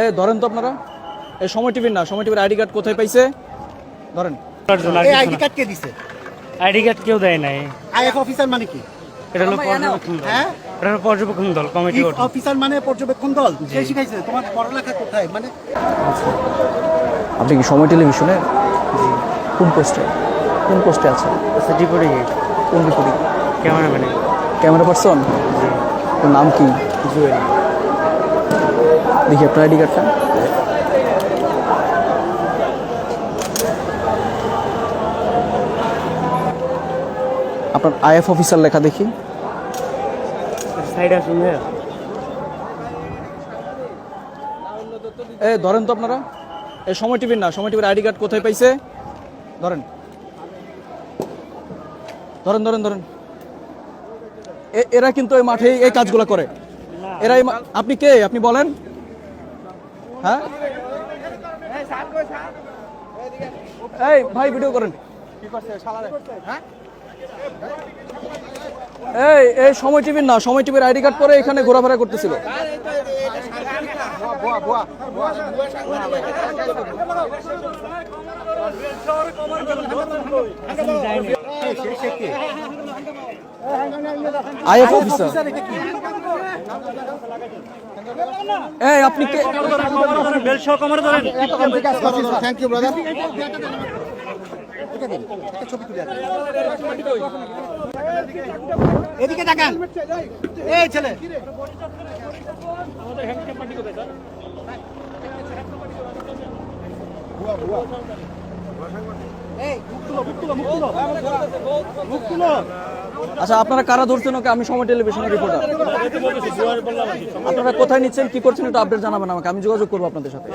এ ধরেন তো আপনারা। এই সময় টিভির না সময় টিভির আইডি কার্ড কোথায় পাইছে? ধরেন। এই আইডি কার্ড কে দিছে? আইডি কার্ড কেউ দেয় নাই। আইএফ অফিসার মানে কি? এটা হলো পর্যবেক্ষণ দল। হ্যাঁ? এটা হলো পর্যবেক্ষণ দল কমিটি অফিসার মানে পর্যবেক্ষণ দল? কে শিখাইছে? তোমার পড়ালেখা কোথায়? মানে আপনি কি সময় টেলিভিশনে? কোন পোস্টে? কোন পোস্টে আছেন? আচ্ছা ডিপুটি কোন ক্যামেরাম্যানে। Camera person? নাম কি? জুয়েল। দেখি আপনার আইডি কার্ডটা। আপনার আইএফ অফিসার লেখা দেখি। এ ধরেন তো আপনারা। এই সময় টিভির না সময় টিভির আইডি কার্ড কোথায় পাইছে? ধরেন। ধরেন ধরেন ধরেন। এরা কিন্তু এই মাঠে এই কাজগুলো করে। এরা আপনি কে? আপনি বলেন। হ্যাঁ? এই, ভাই ভিডিও করেন। এই এই, সময় টিভির না, সময় টিভির আইডি কার্ড পরে এখানে ঘোরাফেরা করতেছিল। IF officer. এই আপনি কে বেল সহ কমারে ধরেন থ্যাংক ইউ ব্রাদার এদিকে তাকান। এই ছেলে। এই মুখ তুলো মুখ আচ্ছা আপনারা কারা ধরছেন ওকে আমি সময় টেলিভিশনের রিপোর্টার আপনারা কোথায় নিচ্ছেন কি করছেন একটু আপডেট জানাবেন আমাকে আমি যোগাযোগ করব আপনাদের সাথে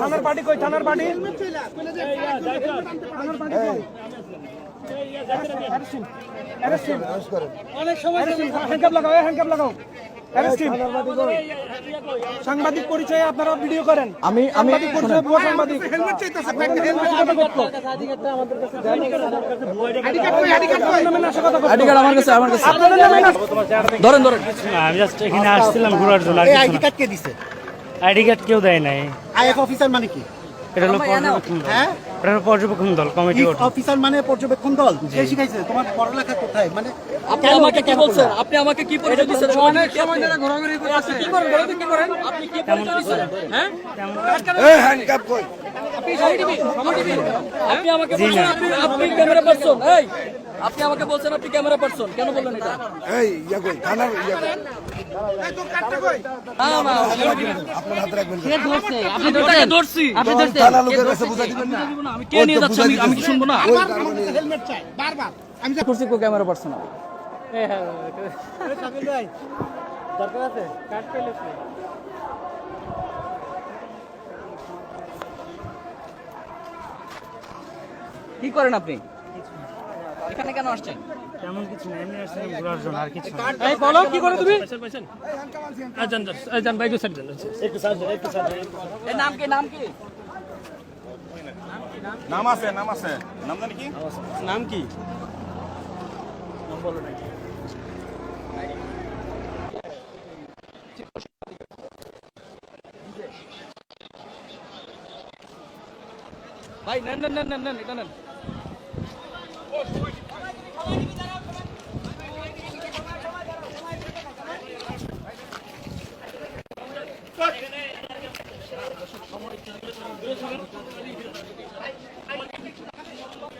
থানার পার্টি কই থানার পার্টি অনেক সময় হ্যান্ডকাপ লাগাও হ্যান্ডকাপ লাগাও সাংবাদিক পরিচয়ে আপনারা ভিডিও করেন। আমি আমি সাংবাদিক ভুয়া হেলমেট চাইতেছে আইডি কার্ড আমার কাছে আমার কাছে। ধরেন ধরেন। আমি জাস্ট এখানে আসছিলাম ঘোরার জন্য আর এই কিছু আইডি কার্ড কে দিছে? আইডি কার্ড কেউ দেয় নাই। আইএফ অফিসার মানে কি? এটা হলো পর্যবেক্ষণ দল। হ্যাঁ? এটা হলো পর্যবেক্ষণ দল কমিটি অফিসার মানে পর্যবেক্ষণ দল। কে শিখাইছে? তোমার পড়ালেখা কোথায়? মানে আপনি আমাকে কি বলছেন? আপনি আমাকে কি পরিচয় দিচ্ছেন? অনেক সময় ধরে ঘোরাঘুরি করতেছে। কি করেন? বলেন কি করেন? আপনি কি পরিচয় দিচ্ছেন? হ্যাঁ? আপনি সময় টিভি সময় টিভি। আপনি আমাকে বলছেন আপনি আপনি ক্যামেরা পারছেন এই। আপনি আমাকে বলছেন আপনি ক্যামেরা পারসন কেন বললেন এটা? এই ইয়া কই? থানার ইয়া কই? না না আপনার হাতে রাখবেন আপনি ধরছেন? ধরছি। আপনি ধরছেন? থানা লোকের কাছে বুঝা দিবেন না। আমি কে নিয়ে যাচ্ছি? আমি আমি কি শুনব না? হেলমেট চাই বারবার। আমি করছি? কো ক্যামেরা পারসন কি করেন আপনি? এখানে কেন আসছেন? তেমন কিছু না এমনি আসছিলাম ঘোরার জন্য আর কিছু এই বলো কি করে তুমি? এই নাম কি নাম কি? নাম আছে নাম আছে। নাম জানি কি? নাম কি? ভাই নেন নেন নেন নেন নেন এটা নেন। সময়